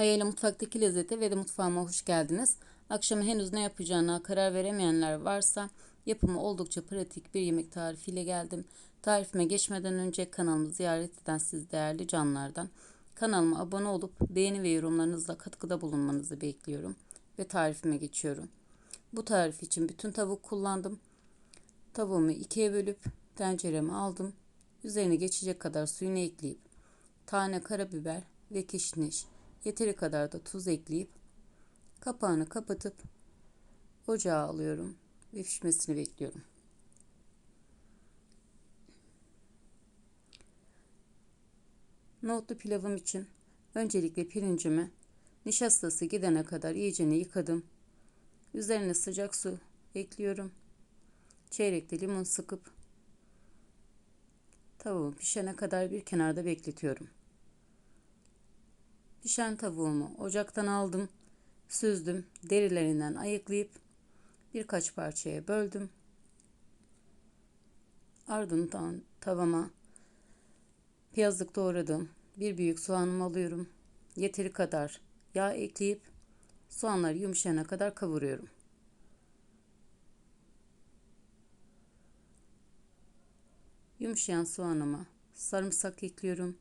Ayağıyla mutfaktaki lezzete ve de mutfağıma hoş geldiniz. Akşama henüz ne yapacağına karar veremeyenler varsa yapımı oldukça pratik bir yemek tarifiyle geldim. Tarifime geçmeden önce kanalımı ziyaret eden siz değerli canlardan kanalıma abone olup beğeni ve yorumlarınızla katkıda bulunmanızı bekliyorum ve tarifime geçiyorum. Bu tarif için bütün tavuk kullandım. Tavuğumu ikiye bölüp tencereme aldım. Üzerine geçecek kadar suyunu ekleyip tane karabiber ve kişniş Yeteri kadar da tuz ekleyip kapağını kapatıp ocağa alıyorum ve pişmesini bekliyorum. Nohutlu pilavım için öncelikle pirincimi nişastası gidene kadar iyicene yıkadım. Üzerine sıcak su ekliyorum. Çeyrekte limon sıkıp tavuğum pişene kadar bir kenarda bekletiyorum. Pişen tavuğumu ocaktan aldım, süzdüm, derilerinden ayıklayıp birkaç parçaya böldüm. Ardından tavama piyazlık doğradım. Bir büyük soğanımı alıyorum. Yeteri kadar yağ ekleyip soğanlar yumuşayana kadar kavuruyorum. Yumuşayan soğanıma sarımsak ekliyorum.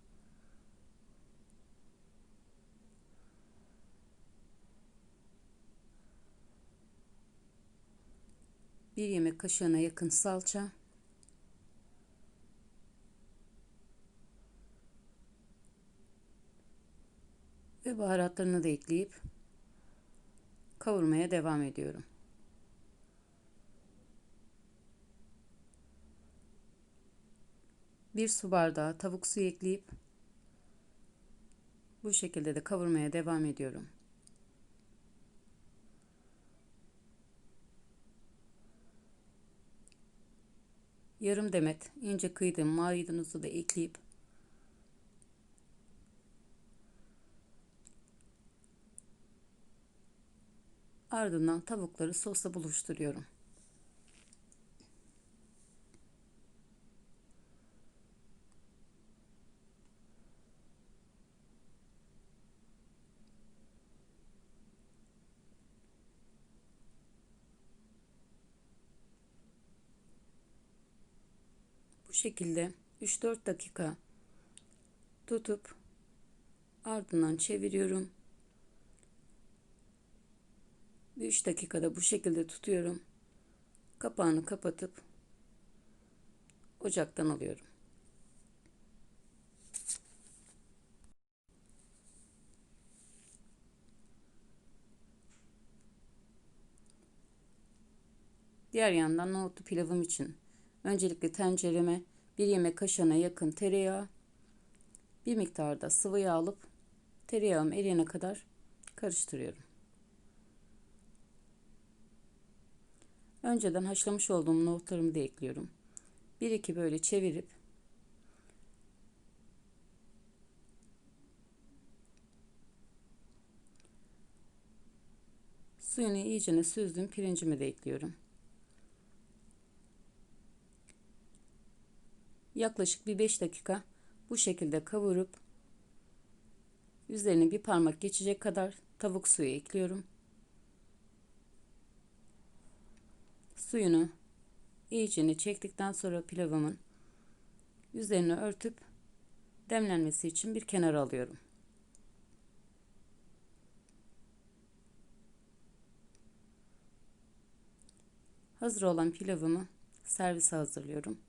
Bir yemek kaşığına yakın salça, ve baharatlarını da ekleyip kavurmaya devam ediyorum. Bir su bardağı tavuk suyu ekleyip bu şekilde de kavurmaya devam ediyorum. Yarım demet ince kıydığım maydanozu da ekleyip ardından tavukları sosla buluşturuyorum. bu şekilde 3-4 dakika tutup ardından çeviriyorum. 3 dakikada bu şekilde tutuyorum. Kapağını kapatıp ocaktan alıyorum. Diğer yandan nohutlu pilavım için Öncelikle tencereme bir yemek kaşığına yakın tereyağı, bir miktar da sıvı yağ alıp tereyağım eriyene kadar karıştırıyorum. Önceden haşlamış olduğum nohutlarımı da ekliyorum. Bir iki böyle çevirip suyunu iyicene süzdüm pirincimi de ekliyorum. Yaklaşık bir 5 dakika bu şekilde kavurup üzerine bir parmak geçecek kadar tavuk suyu ekliyorum. Suyunu iyicini çektikten sonra pilavımın üzerine örtüp demlenmesi için bir kenara alıyorum. Hazır olan pilavımı servise hazırlıyorum.